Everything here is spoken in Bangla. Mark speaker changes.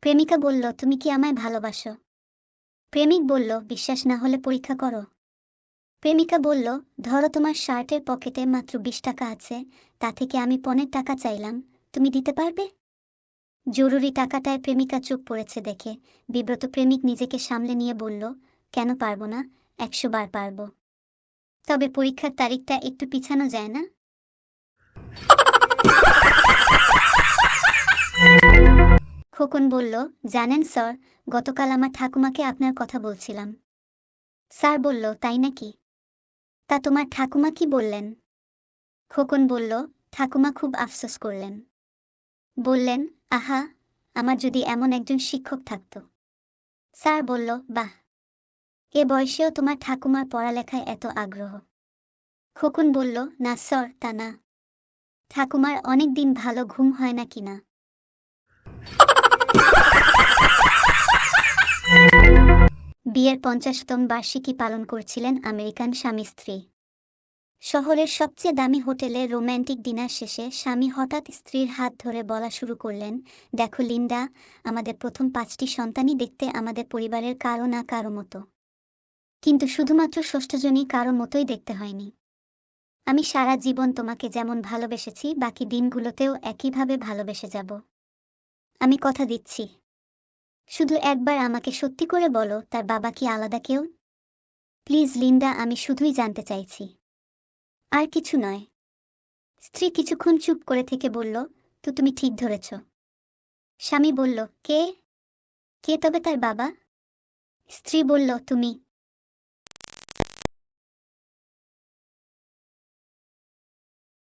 Speaker 1: প্রেমিকা বলল, তুমি কি আমায় ভালোবাসো? প্রেমিক বলল, বিশ্বাস না হলে পরীক্ষা করো। প্রেমিকা বলল, ধরো তোমার শার্টের পকেটে মাত্র বিশ টাকা আছে, তা থেকে আমি পনেরো টাকা চাইলাম, তুমি দিতে পারবে? জরুরি টাকাটায় প্রেমিকা চুপ পড়েছে দেখে। বিব্রত প্রেমিক নিজেকে সামলে নিয়ে বলল, কেন পারব না? একশো বার পারব। তবে পরীক্ষার তারিখটা একটু পিছানো যায় না? খোকন বলল, জানেন স্যার, গতকাল আমার ঠাকুমাকে আপনার কথা বলছিলাম। স্যার বলল, তাই নাকি? তা তোমার ঠাকুমা কি বললেন? খোকন বলল, ঠাকুমা খুব আফসোস করলেন। বললেন, আহা, আমার যদি এমন একজন শিক্ষক থাকত। স্যার বলল, বাহ, এ বয়সেও তোমার ঠাকুমার পড়ালেখায় এত আগ্রহ। খোকন বলল, না স্যার, তা না। ঠাকুমার অনেক দিন ভালো ঘুম হয় না কিনা বিয়ের পঞ্চাশতম বার্ষিকী পালন করছিলেন আমেরিকান স্বামী স্ত্রী। শহরের সবচেয়ে দামি হোটেলে রোম্যান্টিক ডিনার শেষে স্বামী হঠাৎ স্ত্রীর হাত ধরে বলা শুরু করলেন, দেখো লিন্ডা, আমাদের প্রথম পাঁচটি সন্তানই দেখতে আমাদের পরিবারের কারও না কারও মতো। কিন্তু শুধুমাত্র ষষ্ঠজনই কারও মতোই দেখতে হয়নি। আমি সারা জীবন তোমাকে যেমন ভালোবেসেছি, বাকি দিনগুলোতেও একইভাবে ভালোবেসে যাব। আমি কথা দিচ্ছি। শুধু একবার আমাকে সত্যি করে বলো, তার বাবা কি আলাদা কেউ? প্লিজ লিন্ডা, আমি শুধুই জানতে চাইছি। আর কিছু নয়। স্ত্রী কিছুক্ষণ চুপ করে থেকে বলল, তো তুমি ঠিক ধরেছ। স্বামী বলল, কে? কে তবে তার বাবা? স্ত্রী বলল, তুমি